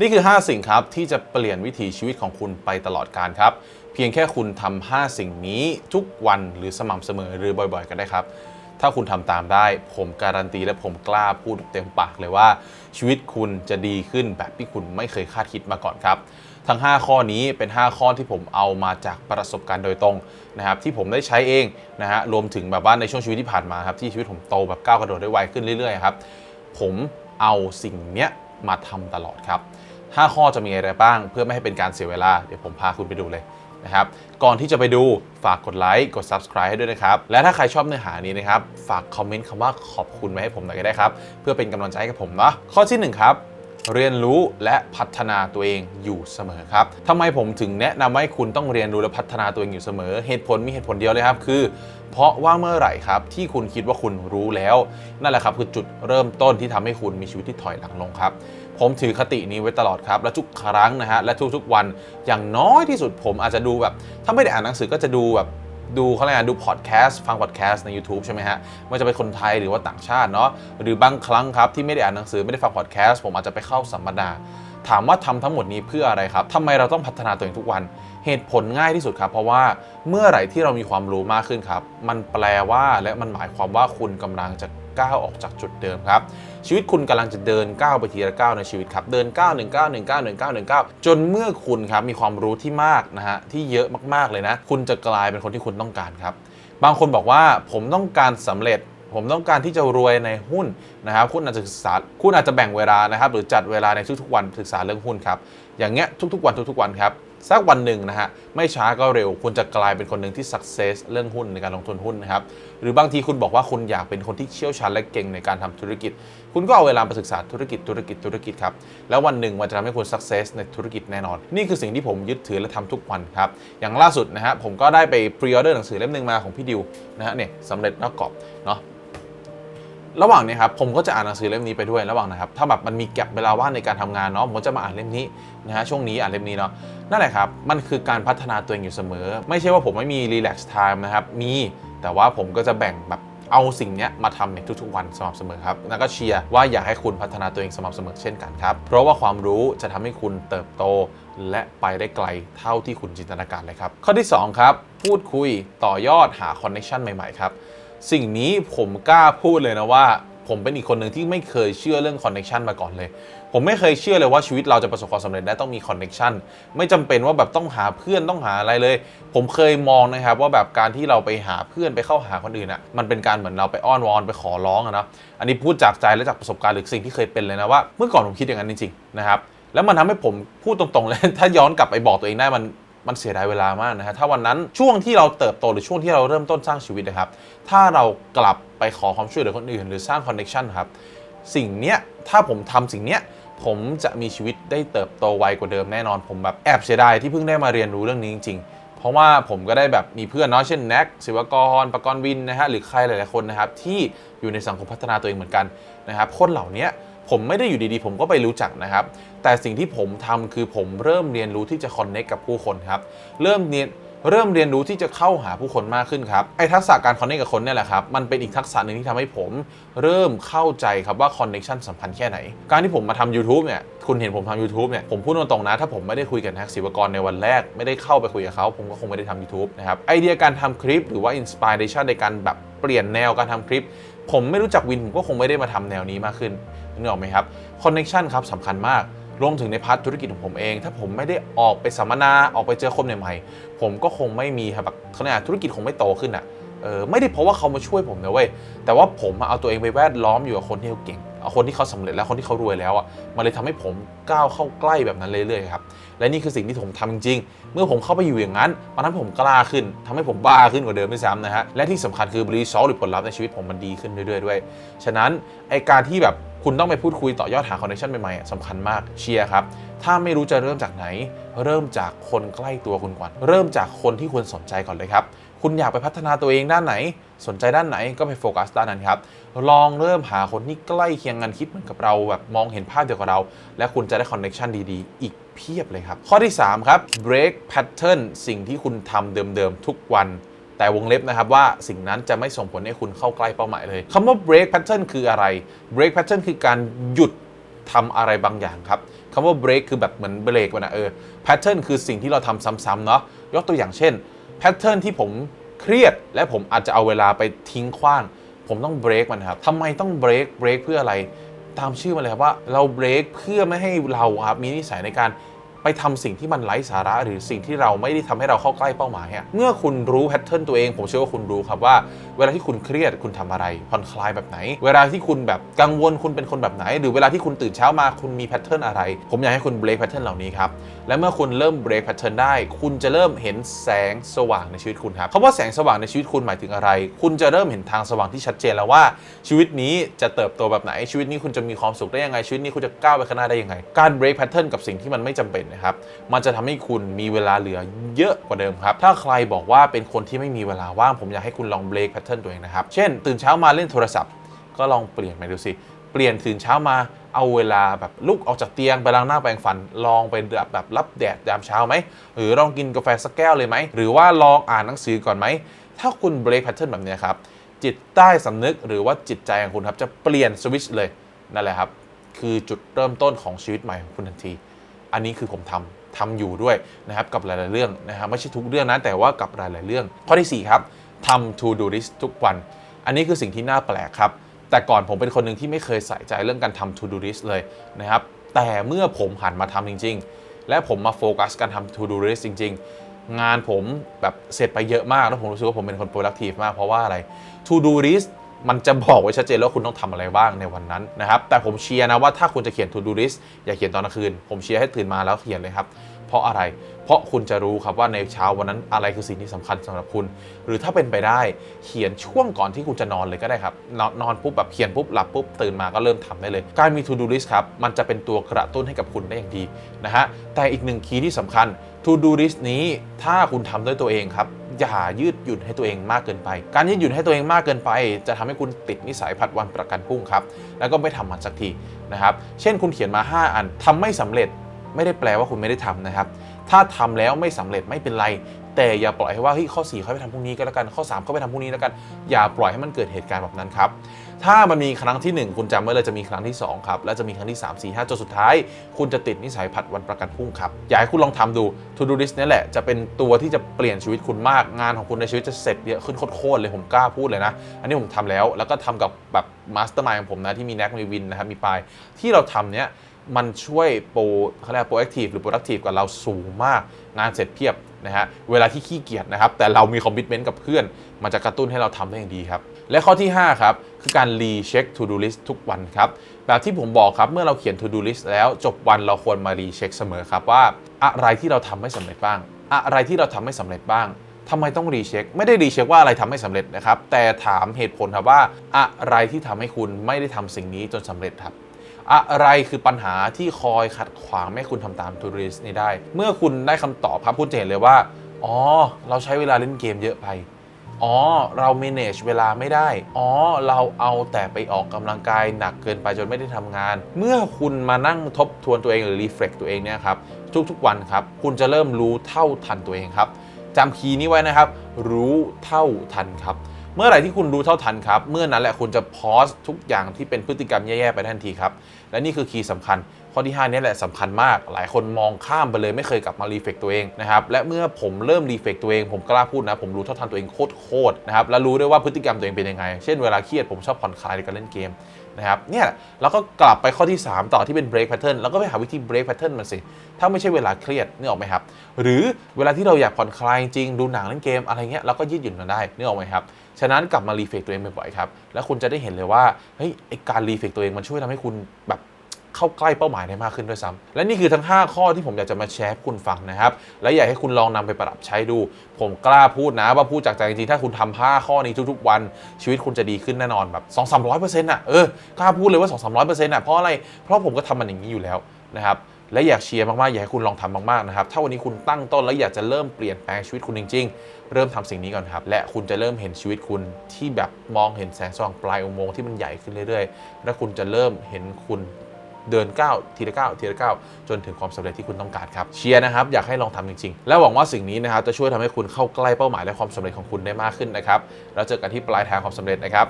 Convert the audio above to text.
นี่คือ 5 สิ่งครับ ที่จะเปลี่ยนวิถีชีวิตของคุณไปตลอดการครับ เพียงแค่คุณทำ5สิ่งนี้ทุกวันหรือสม่ำเสมอหรือบ่อยๆ ก็ได้ครับ ถ้าคุณทำตามได้ ผมการันตีและผมกล้าพูดเต็มปากเลยว่า ชีวิตคุณจะดีขึ้นแบบที่คุณไม่เคยคาดคิดมาก่อนครับ ทั้ง 5 ข้อนี้เป็น 5 ข้อที่ผมเอามาจากประสบการณ์โดยตรงนะครับที่ผมได้ใช้เองนะฮะรวมถึงแบบว่าในช่วงชีวิตที่ผ่านมาครับที่ชีวิตผมโตแบบก้าวกระโดดได้ไวขึ้นเรื่อยๆครับผมเอาสิ่งเนี้ยมาทำตลอดครับ 5 ข้อจะมีอะไรบ้าง เพื่อไม่ให้เป็นการเสียเวลา เดี๋ยวผมพาคุณไปดูเลยนะครับ ก่อนที่จะไปดูฝากกดไลค์กด subscribe ให้ด้วยนะครับ และถ้าใครชอบเนื้อหานี้นะครับ ฝากคอมเมนต์คำว่าขอบคุณไว้ให้ผมหน่อยก็ได้ครับ เพื่อเป็นกำลังใจให้กับผมเนาะข้อที่1ครับ เรียนรู้และพัฒนาตัวเองอยู่เสมอครับทำไมผมถึงแนะนำให้คุณต้องเรียนรู้และพัฒนาตัวเองอยู่เสมอ เหตุผลมีเหตุผลเดียวเลยครับ คือ เพราะว่าเมื่อไหร่ครับที่คุณคิดว่าคุณรู้แล้ว นั่นแหละครับคือจุดเริ่มต้นที่ทำให้คุณมีชีวิตที่ถอยหลังลงครับ ผมถือคตินี้ไว้ตลอดครับ และทุกครั้งนะฮะและทุกๆวันอย่างน้อยที่สุดผมอาจจะดูแบบ ถ้าไม่ได้อ่านหนังสือก็จะดูแบบ ดูเขาเรียกอะไรดูพอดแคสต์ฟังพอดแคสต์ใน YouTube ใช่ไหมฮะไม่ว่าจะเป็นคนไทยหรือว่าต่างชาติเนาะหรือบางครั้งครับที่ไม่ได้อ่านหนังสือไม่ได้ฟังพอดแคสต์ผมอาจจะไปเข้าสัมมนาถามว่าทำทั้งหมดนี้เพื่ออะไรครับทำไมเราต้องพัฒนาตัวเองทุกวัน เหตุผลง่ายที่สุดครับ เพราะว่าเมื่อไหร่ที่เรามีความรู้มากขึ้นครับ มันแปลว่าและมันหมายความว่าคุณกำลังจะ ก้าวออกจากจุดเดิมครับ ชีวิตคุณกำลังจะเดินก้าวไปทีละก้าวในชีวิตครับ เดินก้าวหนึ่งก้าวหนึ่งก้าวหนึ่งก้าวหนึ่งก้าวจนเมื่อคุณครับมีความรู้ที่มากนะฮะที่เยอะมากๆเลยนะ คุณจะกลายเป็นคนที่คุณต้องการครับ บางคนบอกว่าผมต้องการสำเร็จผมต้องการที่จะรวยในหุ้นนะครับ คุณอาจจะศึกษา คุณอาจจะแบ่งเวลานะครับ หรือจัดเวลาในทุกๆวันศึกษาเรื่องหุ้นครับ อย่างเงี้ยทุกๆวันทุกๆวันครับ สักวันหนึ่งนะฮะไม่ช้าก็เร็ว คุณจะกลายเป็นคนหนึ่งที่ success เรื่องหุ้นในการลงทุนหุ้นนะครับหรือบางทีคุณบอกว่าคุณอยากเป็นคนที่เชี่ยวชาญและเก่งในการทำธุรกิจ คุณก็เอาเวลาไปศึกษาธุรกิจธุรกิจธุรกิจครับแล้ววันหนึ่งมันจะทำให้คุณ success ในธุรกิจแน่นอน นี่คือสิ่งที่ผมยึดถือและทำทุกวันครับอย่างล่าสุดนะฮะผมก็ได้ไป pre order หนังสือเล่มหนึ่งมาของพี่ดิวนะฮะเนี่ยสำเร็จนอกกรอบเนาะ ระหว่างนี้ครับผมก็จะอ่านหนังสือเล่มนี้ไปด้วยระหว่างนะครับถ้าแบบมันมีแก็บเวลาว่างในการทำงานเนาะผมก็จะมาอ่านเล่มนี้นะฮะช่วงนี้อ่านเล่มนี้เนาะนั่นแหละครับมันคือการพัฒนาตัวเองอยู่เสมอ ไม่ใช่ว่าผมไม่มี relax time นะครับมีแต่ว่าผมก็จะแบ่งแบบเอาสิ่งนี้มาทำในทุกๆวันสม่ำเสมอครับ แล้วก็เชียร์ว่าอยากให้คุณพัฒนาตัวเองสม่ำเสมอเช่นกันครับ เพราะว่าความรู้จะทำให้คุณเติบโต และไปได้ไกลเท่าที่คุณจินตนาการเลยครับ ข้อที่สองครับ พูดคุยต่อยอดหาคอนเนคชันใหม่ ๆ ครับ สิ่งนี้ผมกล้าพูดเลยนะว่า ผมเป็นอีกคนหนึ่งที่ไม่เคยเชื่อเรื่องคอนเน t ชันมาก่อนเลย ผมไม่เคยเชื่อเลยว่าชีวิตเราจะประสบความสำเร็จได้ต้องมีคอนเน t ชันไม่จำเป็นว่าแบบต้องหาเพื่อนต้องหาอะไรเลย ผมเคยมองนะครับว่าแบบการที่เราไปหาเพื่อนไปเข้าหาคนอื่นอะมันเป็นการเหมือนเราไปอ้อนวอนไปขอร้องอะนะอันนี้พูดจากใจและจากประสบการณ์หรือสิ่งที่เคยเป็นเลยนะว่าเมื่อก่อนผมคิดอย่างนั้นจริงๆนะครับแล้วมันทำให้ผมพูดตรงๆเลยถ้าย้อนกลับไปบอกตัวเองได้มัน มันเสียดายเวลามากนะฮะถ้าวันนั้นช่วงที่เราเติบโตหรือช่วงที่เราเริ่มต้นสร้างชีวิตนะครับ ถ้าเรากลับไปขอความช่วยเหลือคนอื่น หรือสร้างคอนเน t ชันครับ สิ่งเนี้ยถ้าผมทำสิ่งเนี้ยผมจะมีชีวิตได้เติบโตไวกว่าเดิมแน่นอน ผมแบบแอบเสียดายที่เพิ่งได้มาเรียนรู้เรื่องนี้จริงๆ เพราะว่าผมก็ได้แบบมีเพื่อนเนาะเช่นแน็กศิวกรปกรณ์วินนะฮะหรือใครหลายๆคนนะครับที่อยู่ในสังคมพัฒนาตัวเองเหมือนกันนะครับคนเหล่านี้ ผมไม่ได้อยู่ดีๆ ผมก็ไปรู้จักนะครับ แต่สิ่งที่ผมทำคือผมเริ่มเรียนรู้ที่จะคอนเน c t กับผู้คนครับ เริ่มเรียนเริ่มเรียนรู้ที่จะเข้าหาผู้คนมากขึ้นครับ ไอ้ทักษะการคอนเน c t กับคนเนี่ยแหละครับ มันเป็นอีกทักษะหนึ่งที่ทำให้ผม เริ่มเข้าใจครับว่าคอนเน t ชันสำคัญแค่ไหน การที่ผมมาทำ YouTube เนี่ย คุณเห็นผมทำ YouTube เนี่ย ผมพูดตรงๆนะ ถ้าผมไม่ได้คุยกับนักศิวกรในวันแรก ไม่ได้เข้าไปคุยกับเขา ผมก็คงไม่ได้ทำ YouTube นะครับ ไอเดียการทำคลิปหรือว่าอินสปิเรชันในการแบบเปลี่ยนแนวการทำคลิป ผมไม่รู้จักวินผมก็คงไม่ได้มาทำแนวนี้มากขึ้นนึกออกไหมครับคอนเน t ชันครับสำคัญมากรวมถึงในพาร์ทธุรกิจของผมเอง ถ้าผมไม่ได้ออกไปสัมมนาออกไปเจอคนใหม่ๆผมก็คงไม่มีครับแบบเขาเรียธุรกิจคงไม่โตขึ้นอะเออไม่ได้เพราะว่าเขามาช่วยผมนะเว้ยแต่ว่าผมเอาตัวเองไปแวดล้อมอยู่กับคนที่เขาเก่ง คนที่เขาสำเร็จแล้วคนที่เขารวยแล้วอะมันเลยทำให้ผมก้าวเข้าใกล้แบบนั้นเรื่อยๆครับและนี่คือสิ่งที่ผมทำจริงๆเมื่อผมเข้าไปอยู่อย่างนั้นมันทำให้ผมกล้าขึ้นทำให้ผมบ้าขึ้นกว่าเดิมด้วยซ้ำนะฮะและที่สำคัญคือบริซอลหรือผลลัพธ์ในชีวิตผมมันดีขึ้นเรื่อยๆด้วยฉะนั้นไอการที่แบบคุณต้องไปพูดคุยต่อยอดหาคอนเนคชั่นใหม่ๆสำคัญมากเชียร์ครับ ถ้าไม่รู้จะเริ่มจากไหน เริ่มจากคนใกล้ตัวคุณก่อน เริ่มจากคนที่คุณสนใจก่อนเลยครับ คุณอยากไปพัฒนาตัวเองด้านไหน สนใจด้านไหนก็ไปโฟกัสด้านนั้นครับ ลองเริ่มหาคนที่ใกล้เคียงกันคิดเหมือนกับเราแบบมองเห็นภาพเดียวกับเรา และคุณจะได้คอนเนคชันดีๆ อีกเพียบเลยครับ ข้อที่ 3 ครับ break pattern สิ่งที่คุณทำเดิมๆ ทุกวันแต่วงเล็บนะครับว่าสิ่งนั้นจะไม่ส่งผลให้คุณเข้าใกล้เป้าหมายเลยคำว่า break pattern คืออะไร break pattern คือการหยุดทำอะไรบางอย่างครับคำว่า break คือแบบเหมือนเบรกมันะเออ pattern คือสิ่งที่เราทำซ้ำๆเนาะยกตัวอย่างเช่น แพทเทิร์นที่ผมเครียด และผมอาจจะเอาเวลาไปทิ้งขว้าง ผมต้องเบรกมันครับทำไมต้องเบรกเบรกเพื่ออะไร ตามชื่อมันเลยครับว่าเราเบรกเพื่อไม่ให้เราครับมีนิสัยในการ ไปทำสิ่งที่มันไร้สาระหรือสิ่งที่เราไม่ได้ทำให้เราเข้าใกล้เป้าหมายอะเมื่อคุณรู้แพทเทิร์นตัวเองผมเชื่อว่าคุณรู้ครับว่า เวลาที่คุณเครียดคุณทำอะไรผ่อนคลายแบบไหน เวลาที่คุณแบบกังวลคุณเป็นคนแบบไหน หรือเวลาที่คุณตื่นเช้ามาคุณมีแพทเทิร์นอะไร ผมอยากให้คุณ break แพทเทิร์นเหล่านี้ครับและเมื่อคุณเริ่ม break แพทเทิร์นได้ คุณจะเริ่มเห็นแสงสว่างในชีวิตคุณครับคำว่าแสงสว่างในชีวิตคุณหมายถึงอะไร คุณจะเริ่มเห็นทางสว่างที่ชัดเจนแล้วว่า ชีวิตนี้จะเติบโตแบบไหนชีวิตนี้คุณจะมีความสุขได้ยังไงชีวิตนี้คุณจะก้าวไปข้างหน้าได้ยังไง การ break pattern กับสิ่งที่มันไม่จำเป็นนะครับ มันจะทำให้คุณมีเวลาเหลือเยอะกว่าเดิมครับ ถ้าใครบอกว่าเป็นคนที่ไม่มีเวลาว่าง ผมอยากให้คุณลอง break pattern ตัวเองนะครับ เช่น ตื่นเช้ามาเล่นโทรศัพท์ ก็ลองเปลี่ยนไปดูสิ เปลี่ยนตื่นเช้ามาเอาเวลาแบบลุกออกจากเตียงไปล้างหน้าแปรงฟัน ลองไปแบบแบบรับแดดยามเช้าไหม หรือลองกินกาแฟสักแก้วเลยไหม หรือว่าลองอ่านหนังสือก่อนไหม ถ้าคุณ break pattern แบบนี้ครับ จิตใต้สำนึกหรือว่าจิตใจของคุณครับจะเปลี่ยนสวิตช์เลย นั่นแหละครับ คือจุดเริ่มต้นของชีวิตใหม่ของคุณทันที อันนี้คือผมทำทำอยู่ด้วยนะครับกับหลายๆเรื่องนะครับไม่ใช่ทุกเรื่องนะแต่ว่ากับหลาย ๆ เรื่อง ข้อที่ 4 ครับทำ to do list ทุกวัน อันนี้คือสิ่งที่น่าแปลกครับ แต่ก่อนผมเป็นคนหนึ่งที่ไม่เคยใส่ใจเรื่องการทำ to do list เลยนะครับแต่เมื่อผมหันมาทำจริง ๆ และผมมาโฟกัสการทำ to do list จริง ๆ งานผมแบบเสร็จไปเยอะมาก แล้วผมรู้สึกว่าผมเป็นคน productive มากเพราะว่าอะไร to do list มันจะบอกไว้ชัดเจนแล้ววาคุณต้องทำอะไรบ้างในวันนั้นนะครับ แต่ผมเชียร์นะว่าถ้าคุณจะเขียน to do list อย่าเขียนตอนกลางคืน ผมเชียร์ให้ตื่นมาแล้วเขียนเลยครับ เพราะอะไร เพราะคุณจะรู้ครับว่าในเช้าวันนั้นอะไรคือสิ่งที่สำคัญสำหรับคุณ หรือถ้าเป็นไปได้เขียนช่วงก่อนที่คุณจะนอนเลยก็ได้ครับ นอนอนปุ๊บแบบเขียนปุ๊บหลับปุ๊บตื่นมาก็เริ่มทำได้เลย การมี to do list ครับมันจะเป็นตัวกระตุ้นให้กับคุณได้อย่างดีนะฮะแต่อีกหนึ่งคีย์ที่สำคัญ to do list นี้ถ้าคุณทำด้วยตัวเองครับอย่ายืดหยุ่นให้ตัวเองมากเกินไป การยืดหยุ่นให้ตัวเองมากเกินไป จะทำให้คุณติดนิสัยผัดวันประกันพรุ่งครับ แล้วก็ไม่ทำมันสักทีนะครับ เช่นคุณเขียนมา 5 อันทำไม่สำเร็จไม่ได้แปลว่าคุณไม่ได้ทำนะครับ ถ้าทำแล้วไม่สำเร็จไม่เป็นไร แต่อย่าปล่อยให้ว่าเฮ้ยข้อ4เขาไปทำพรุ่งนี้ก็แล้วกันข้อ3เขาไปทำพรุ่งนี้แล้วกัน อย่าปล่อยให้มันเกิดเหตุการณ์แบบนั้นครับถ้ามันมีครั้งที่ 1 คุณจำไว้เลยจะมีครั้งที่2ครับและจะมีครั้งที่ 3 4 5จนสุดท้าย คุณจะติดนิสัยผัดวันประกันพรุ่งครับ อยากให้คุณลองทำดู To Do List นี่แหละจะเป็นตัวที่จะเปลี่ยนชีวิตคุณมากงานของคุณในชีวิตจะเสร็จเยอะขึ้นโคตรเลยผมกล้าพูดเลยนะ อันนี้ผมทำแล้วแล้วก็ทำกับแบบมาสเตอร์มายของผมนะที่มีแน็กมีวินนะครับมีปายที่เราทำเนี้ย มันช่วยโปรเขาเรียกโปรแอคทีฟหรือ productive กับเราสูงมากงานเสร็จเพียบนะฮะเวลาที่ขี้เกียจนะครับ แต่เรามีคอมมิชเมนต์กับเพื่อน มันจะกระตุ้นให้เราทำได้อย่างดีครับ และข้อที่ 5 ครับ คือการรีเช็ค to do list ทุกวันครับ แบบที่ผมบอกครับ เมื่อเราเขียน to do list แล้วจบวันเราควรมารีเช็คเสมอครับว่า อะไรที่เราทำไม่สำเร็จบ้าง อะไรที่เราทำไม่สำเร็จบ้างทำไมต้องรีเช็ค ไม่ได้รีเช็คว่าอะไรทำไม่สำเร็จนะครับ แต่ถามเหตุผลครับว่าอะไรที่ทำให้คุณไม่ได้ทำสิ่งนี้จนสำเร็จครับ อะไรคือปัญหาที่คอยขัดขวางไม่ให้คุณทำตาม to do list นี้ได้ เมื่อคุณได้คำตอบครับคุณจะเห็นเลยว่า อ๋อ เราใช้เวลาเล่นเกมเยอะไป อ๋อ เรา manage เวลาไม่ได้ อ๋อ เราเอาแต่ไปออกกำลังกายหนักเกินไปจนไม่ได้ทำงาน เมื่อคุณมานั่งทบทวนตัวเองหรือ reflect ตัวเองเนี่ยครับ ทุกๆวันครับ คุณจะเริ่มรู้เท่าทันตัวเองครับจำคีย์นี้ไว้นะครับ รู้เท่าทันครับ เมื่อไหร่ที่คุณรู้เท่าทันครับ เมื่อนั้นแหละคุณจะพอสทุกอย่างที่เป็นพฤติกรรมแย่ๆไปทันทีครับ และนี่คือคีย์สำคัญ ข้อที่ 5 นี่แหละสำคัญมาก หลายคนมองข้ามไปเลยไม่เคยกลับมารีเฟกตัวเองนะครับ และเมื่อผมเริ่มรีเฟกตัวเอง ผมกล้าพูดนะ ผมรู้เท่าทันตัวเองโคตรๆนะครับ และรู้ด้วยว่าพฤติกรรมตัวเองเป็นยังไง เช่นเวลาเครียดผมชอบผ่อนคลายในการเล่นเกมนะครับเนี่ยเราก็กลับไปข้อที่ 3 ต่อที่เป็น break pattern แล้วก็ไปหาวิธี break pattern มันสิ ถ้าไม่ใช่เวลาเครียดนึกออกไหมครับ หรือเวลาที่เราอยากผ่อนคลายจริงดูหนังเล่นเกมอะไรเงี้ยเราก็ยืดหยุ่นมันได้นึกออกไหมครับ ฉะนั้นกลับมารีเฟกตัวเองบ่อยๆครับแล้วคุณจะได้เห็นเลยว่าเฮ้ยไอการรีเฟกตัวเองมันช่วยทำให้คุณแบบเข้าใกล้เป้าหมายได้มากขึ้นด้วยซ้ำและนี่คือทั้ง 5 ข้อที่ผมอยากจะมาแชร์ให้คุณฟังนะครับ และอยากให้คุณลองนำไปปรับใช้ดู ผมกล้าพูดนะว่าพูดจากใจจริงๆ ถ้าคุณทำ5ข้อนี้ทุกๆ วัน ชีวิตคุณจะดีขึ้นแน่นอนแบบ 2 3 0 0เปอร์เซ็นต์อะ เออกล้าพูดเลยว่า 2 3 0 0เปอร์เซ็นต์อะเพราะอะไร เพราะผมก็ทำมันอย่างนี้อยู่แล้วนะครับ และอยากเชียร์มากๆ อยากให้คุณลองทำมากๆนะครับ ถ้าวันนี้คุณตั้งต้นแล้วอยากจะเริ่มเปลี่ยนแปลงชีวิตคุณจริง ๆ เริ่มทำสิ่งนี้ก่อนครับ และคุณจะเริ่มเห็นชีวิตคุณที่แบบมองเห็นแสงสว่างปลายอุโมงค์ที่มันใหญ่ขึ้นเรื่อยๆ และคุณจะเริ่มเห็นคุณเดินก้าวทีละก้าวทีละก้าวจนถึงความสำเร็จที่คุณต้องการครับเชียร์นะครับ อยากให้ลองทำจริงๆ และหวังว่าสิ่งนี้นะครับจะช่วยทำให้คุณเข้าใกล้เป้าหมายและความสำเร็จของคุณได้มากขึ้นนะครับ แล้วเจอกันที่ปลายทางความสำเร็จนะครับ